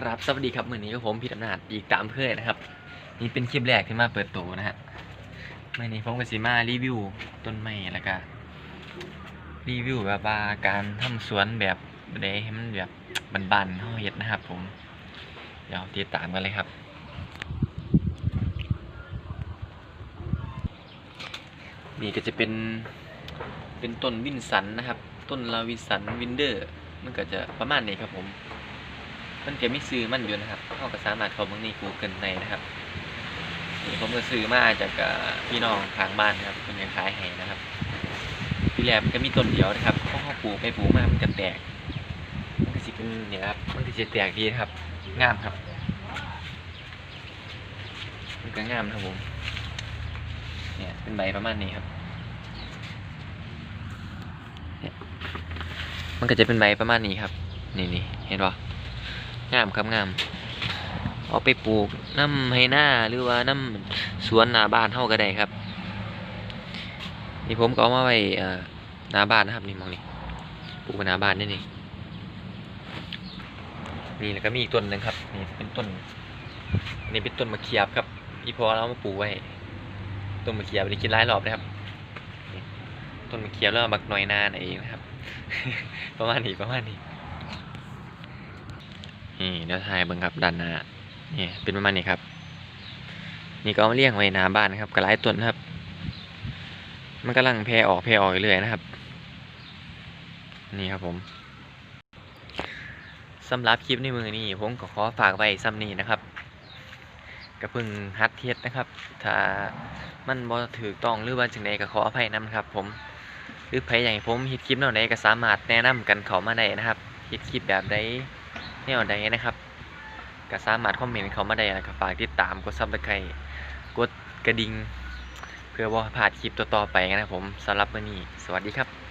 กราบสวัสดีครับมือนี้ก็ผมพี่อำนาจอีกตามเคยนะครับ นี่เป็นคลิปแรกที่มาเปิดตัวนะฮะมื่อนี้ผมกับสีมารีวิวต้นไม้แล้วก็รีวิวแบบว่าการทำสวนแบบใดให้มันแบบบานๆเฮาเฮ็ดนะครับผม เดี๋ยวติดตามกันเลยครับนี่ก็จะเป็นเป็นต้นวินสันนะครับ ต้นลาวิสันวินเดอร์ มันก็จะประมาณนี้ครับผม มันจะไม่ซื้อมันอยู่นะครับเขาก็สามารถเข้าเบิ่งใน Google ได้นะครับนี่ผมก็ซื้อมาจากพี่น้องทางบ้านนะครับคนยังขายให้นะครับที่แรกมันก็มีต้นเดียวนะครับพอเขาปลูกไปปลูกมามันจะแตก มันก็สิเป็นเนี่ยครับมันก็จะแตกดีครับ งามครับ มันก็งามนะครับผมเนี่ยเป็นใบประมาณนี้ครับเนี่ยมันก็จะเป็นใบประมาณนี้ครับ นี่นี่เห็นปะ งามครับงาม เอาไปปลูกน้ำให้หน้าหรือว่าน้ำสวนหน้าบ้านเฮาก็ได้ครับ นี่ผมก็เอามาไว้หน้าบ้านนะครับนี่มองนี่ปลูกหน้าบ้านนี่นี่นี่แล้วก็มีอีกต้นหนึ่งครับนี่เป็นต้นนนี้เป็นต้นมะเขียบครับอีพอเรามาปลูกไว้ต้นมะเขียบได้กินหลายรอบนะครับต้นมะเขียบแล้วเอาบักน้อยหน้านั่นเองนะครับ ประมาณนี้ประมาณนี้ นี่เดี๋ยวถ่ายเบิ่งครับด้านหน้านี่เป็นประมาณนี้ครับ นี่ก็เลี้ยงไว้หน้าบ้านนะครับก็หลายต้นครับ มันกำลังแพร่ออกแพร่ออกเรื่อยนะครับ นี่ครับผมสำหรับคลิปในมือนี้ผมก็ขอฝากไว้ซ้ำนี้นะครับก็เพิ่งฮัดเฮ็ดนะครับ ถ้ามันบ่ถูกต้องหรือว่าจังใดก็ขออภัยนำครับ ผมหรือใครอย่ากให้ผมฮ็ดคลิปแนวใดก็สามารถแนะนำกันเข้ามาได้นะครับฮ็ดคลิปแบบใด แนวใดนะครับก็สามารถคอมเมนต์เขามาได้นะครับฝากติดตามกดซับสไครต์กดกระดิ่งเพื่อว่าผ่านคลิปต่อๆไปนะครับผมสำหรับวันนี้ สวัสดีครับ